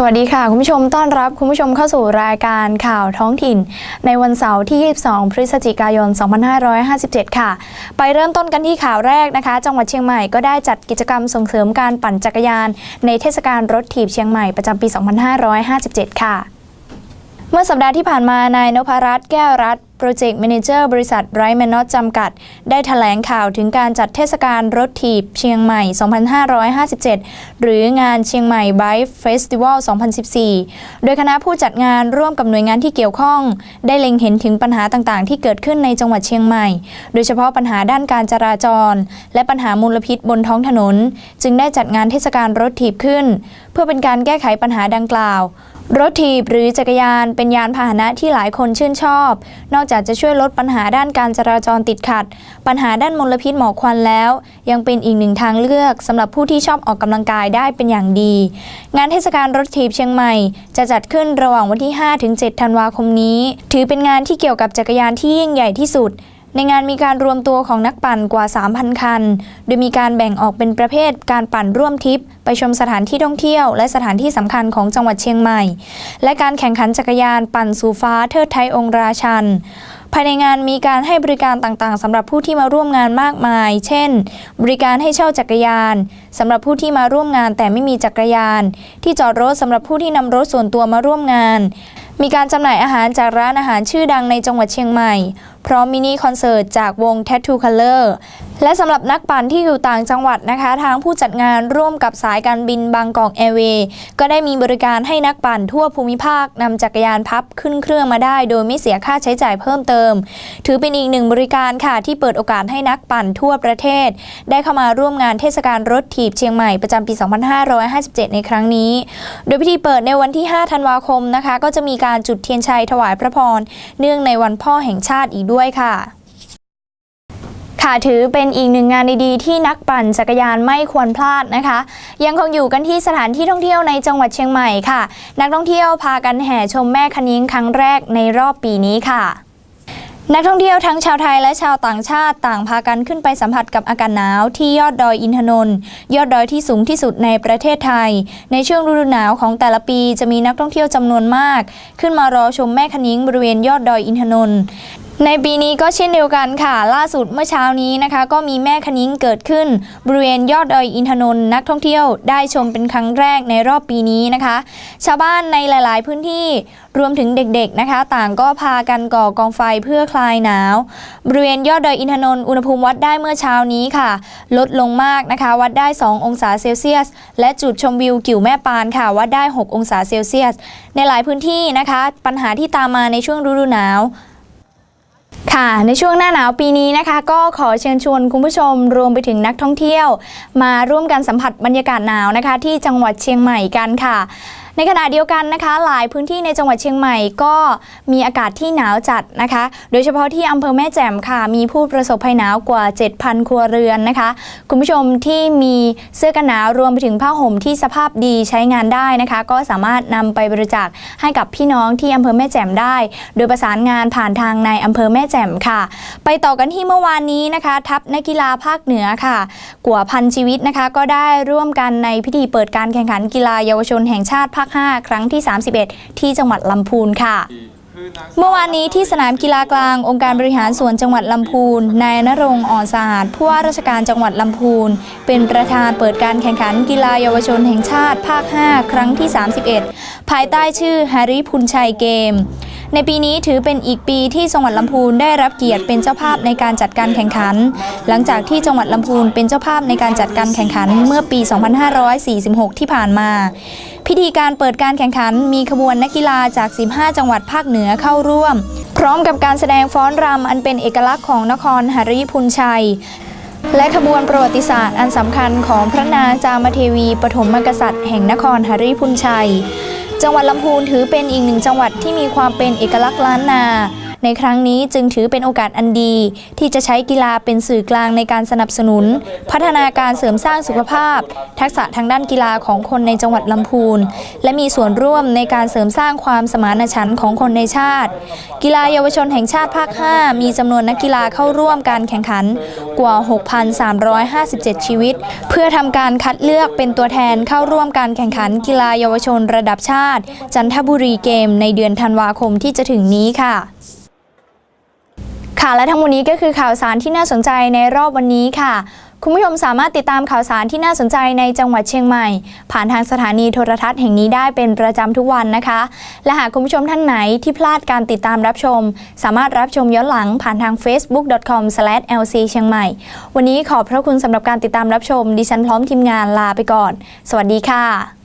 สวัสดีค่ะ คุณผู้ชมต้อนรับคุณผู้ชมเข้าสู่รายการข่าวท้องถิ่น ในวันเสาร์ที่ 22 พฤศจิกายน 2557 ค่ะ ไปเริ่มต้นกันที่ข่าวแรกนะคะ จังหวัดเชียงใหม่ก็ได้จัดกิจกรรมส่งเสริมการปั่นจักรยาน ในเทศกาลรถถีบเชียงใหม่ประจำปี 2557 ค่ะ เมื่อสัปดาห์ที่ผ่านมา นายนพรัตน์แก้วรัฐโปรเจกต์ a ม a เจอร์บริษัทไรแมนนอตจำกัด ได้แถลงข่าวถึงการจัดเทศกาลรถถีบเชียงใหม่ 2557 หรืองานเชียงใหม่ไบค์เฟสติวัล 2014 โดยคณะผู้จัดงานร่วมกับหน่วยงานที่เกี่ยวข้อง ได้เล็งเห็นถึงปัญหาต่างๆ ที่เกิดขึ้นในจังหวัดเชียงใหม่ โดยเฉพาะปัญหาด้านการจราจร และปัญหามลพิษบนท้องถนน จึงได้จัดงานเทศกาลรถถีบขึ้น เพื่อเป็นการแก้ไขปัญหาดังกล่าว รถถีบหรือจักรยานเป็นยานพาหนะที่หลายคนชื่นชอบ นอกจากจะช่วยลดปัญหาด้านการจราจรติดขัด ปัญหาด้านมลพิษหมอกควันแล้ว ยังเป็นอีกหนึ่งทางเลือกสำหรับผู้ที่ชอบออกกำลังกายได้เป็นอย่างดี งานเทศกาลรถถีบเชียงใหม่ จะจัดขึ้นระหว่างวันที่ 5-7 ธันวาคมนี้ ถือเป็นงานที่เกี่ยวกับจักรยานที่ยิ่งใหญ่ที่สุด ในงานมีการรวมตัวของนักปั่นกว่า 3,000 คัน โดยมีการแบ่งออกเป็นประเภทการปั่นร่วมทริป ไปชมสถานที่ท่องเที่ยว และสถานที่สำคัญของจังหวัดเชียงใหม่ และการแข่งขันจักรยานปั่นสู่ฟ้าเทิดไทยองค์ราชันภายในงานมีการให้บริการต่างๆสำหรับผู้ที่มาร่วมงานมากมาย เช่น บริการให้เช่าจักรยานสำหรับผู้ที่มาร่วมงานแต่ไม่มีจักรยาน ที่จอดรถสำหรับผู้ที่นำรถส่วนตัวมาร่วมงาน มีการจำหน่ายอาหารจากร้านอาหารชื่อดังในจังหวัดเชียงใหม่พร้อมมินิคอนเสิร์ตจากวง Tattoo Color และสำหรับนักปั่นที่อยู่ต่างจังหวัดนะคะ ทางผู้จัดงานร่วมกับสายการบินบางกอกแอร์เวย์ก็ได้มีบริการให้นักปั่นทั่วภูมิภาคนำจักรยานพับขึ้นเครื่องมาได้ โดยไม่เสียค่าใช้จ่ายเพิ่มเติม ถือเป็นอีกหนึ่งบริการค่ะที่เปิดโอกาสให้นักปั่นทั่วประเทศ ได้เข้ามาร่วมงานเทศกาลรถถีบเชียงใหม่ประจำปี 2557 ในครั้งนี้ โดยพิธีเปิดในวันที่ 5 ธันวาคมนะคะ ก็จะมีการจุดเทียนชัยถวายพระพรเนื่องในวันพ่อแห่งชาติอีกด้วยค่ะค่ะถือเป็นอีกหนึ่งงานดีๆที่นักปั่นจักรยานไม่ควรพลาดนะคะ ยังคงอยู่กันที่สถานที่ท่องเที่ยวในจังหวัดเชียงใหม่ค่ะ นักท่องเที่ยวพากันแห่ชมแม่คณิ้งครั้งแรกในรอบปีนี้ค่ะ นักท่องเที่ยวทั้งชาวไทยและชาวต่างชาติต่างพากันขึ้นไปสัมผัสกับอากาศหนาวที่ยอดดอยอินทนนท์ยอดดอยที่สูงที่สุดในประเทศไทย ในช่วงฤดูหนาวของแต่ละปีจะมีนักท่องเที่ยวจำนวนมาก ขึ้นมารอชมแม่คณิ้งบริเวณยอดดอยอินทนนท์ ในปีนี้ก็เช่นเดียวกันค่ะ ล่าสุดเมื่อเช้านี้นะคะ ก็มีแม่คณิ้งเกิดขึ้น บริเวณยอดดอยอินทนนท์นักท่องเที่ยวได้ชมเป็นครั้งแรกในรอบปีนี้นะคะ ชาวบ้านในหลาย ๆ พื้นที่รวมถึงเด็ก ๆ นะคะ ต่างก็พากันก่อกองไฟเพื่อคลายหนาว บริเวณยอดดอยอินทนนท์อุณหภูมิวัดได้เมื่อเช้านี้ค่ะ ลดลงมากนะคะ วัดได้ 2 องศาเซลเซียส และจุดชมวิวกิ่วแม่ปานค่ะ วัดได้ 6 องศาเซลเซียส ในหลายพื้นที่นะคะ ปัญหาที่ตามมาในช่วงฤดูหนาว ค่ะในช่วงหน้าหนาวปีนี้นะคะ ก็ขอเชิญชวนคุณผู้ชมรวมไปถึงนักท่องเที่ยว มาร่วมกันสัมผัสบรรยากาศหนาวนะคะ ที่จังหวัดเชียงใหม่กันค่ะ ในขณะเดียวกันนะคะ หลายพื้นที่ในจังหวัดเชียงใหม่ก็มีอากาศที่หนาวจัดนะคะ โดยเฉพาะที่อำเภอแม่แจ่มค่ะ มีผู้ประสบภัยหนาวกว่า 7,000 ครัวเรือนนะคะ คุณผู้ชมที่มีเสื้อกันหนาวรวมไปถึงผ้าห่มที่สภาพดีใช้งานได้นะคะ ก็สามารถนำไปบริจาคให้กับพี่น้องที่อำเภอแม่แจ่มได้ โดยประสานงานผ่านทางในอำเภอแม่แจ่มค่ะ ไปต่อกันที่เมื่อวานนี้นะคะ ทัพนักกีฬาภาคเหนือค่ะ กว่าพันชีวิตนะคะ ก็ได้ร่วมกันในพิธีเปิดการแข่งขันกีฬาเยาวชนแห่งชาติภาค5 ครั้งที่ 31 ที่จังหวัดลำพูนค่ะเมื่อวานนี้ที่สนามกีฬากลางองค์การบริหารส่วนจังหวัดลำพูน นายนรงอ่อนสะอาดผู้ว่าราชการจังหวัดลำพูน เป็นประธานเปิดการแข่งขันกีฬาเยาวชนแห่งชาติภาค 5 ครั้งที่ 31 ภายใต้ชื่อฮาริพุนชัยเกม ในปีนี้ถือเป็นอีกปีที่จังหวัดลำพูนได้รับเกียรติเป็นเจ้าภาพในการจัดการแข่งขัน หลังจากที่จังหวัดลำพูนเป็นเจ้าภาพในการจัดการแข่งขันเมื่อปี 2546 ที่ผ่านมา พิธีการเปิดการแข่งขันมีขบวนนักกีฬาจาก 15 จังหวัดภาคเหนือเข้าร่วม พร้อมกับการแสดงฟ้อนรำอันเป็นเอกลักษณ์ของนครหริพุนชัยและขบวนประวัติศาสตร์อันสำคัญของพระนางจามเทวีปฐมมกษัตริย์แห่งนครหริพุนชัย จังหวัดลำพูนถือเป็นอีกหนึ่งจังหวัดที่มีความเป็นเอกลักษณ์ล้านนา ในครั้งนี้จึงถือเป็นโอกาสอันดี ที่จะใช้กีฬาเป็นสื่อกลางในการสนับสนุน พัฒนาการเสริมสร้างสุขภาพ ทักษะทางด้านกีฬาของคนในจังหวัดลำพูน และมีส่วนร่วมในการเสริมสร้างความสมานฉันท์ของคนในชาติ กีฬาเยาวชนแห่งชาติภาค 5 มีจำนวนนักกีฬาเข้าร่วมการแข่งขันกว่า 6,357 ชีวิต เพื่อทำการคัดเลือกเป็นตัวแทนเข้าร่วมการแข่งขันกีฬาเยาวชนระดับชาติ จันทบุรีเกมในเดือนธันวาคมที่จะถึงนี้ค่ะ ค่ะ และทั้งหมดนี้ก็คือข่าวสารที่น่าสนใจในรอบวันนี้ค่ะ คุณผู้ชมสามารถติดตามข่าวสารที่น่าสนใจในจังหวัดเชียงใหม่ ผ่านทางสถานีโทรทัศน์แห่งนี้ได้เป็นประจำทุกวันนะคะ และหากคุณผู้ชมท่านไหนที่พลาดการติดตามรับชม สามารถรับชมย้อนหลังผ่านทาง facebook.com/lc เชียงใหม่ วันนี้ขอบพระคุณสำหรับการติดตามรับชม ดิฉันพร้อมทีมงานลาไปก่อน สวัสดีค่ะ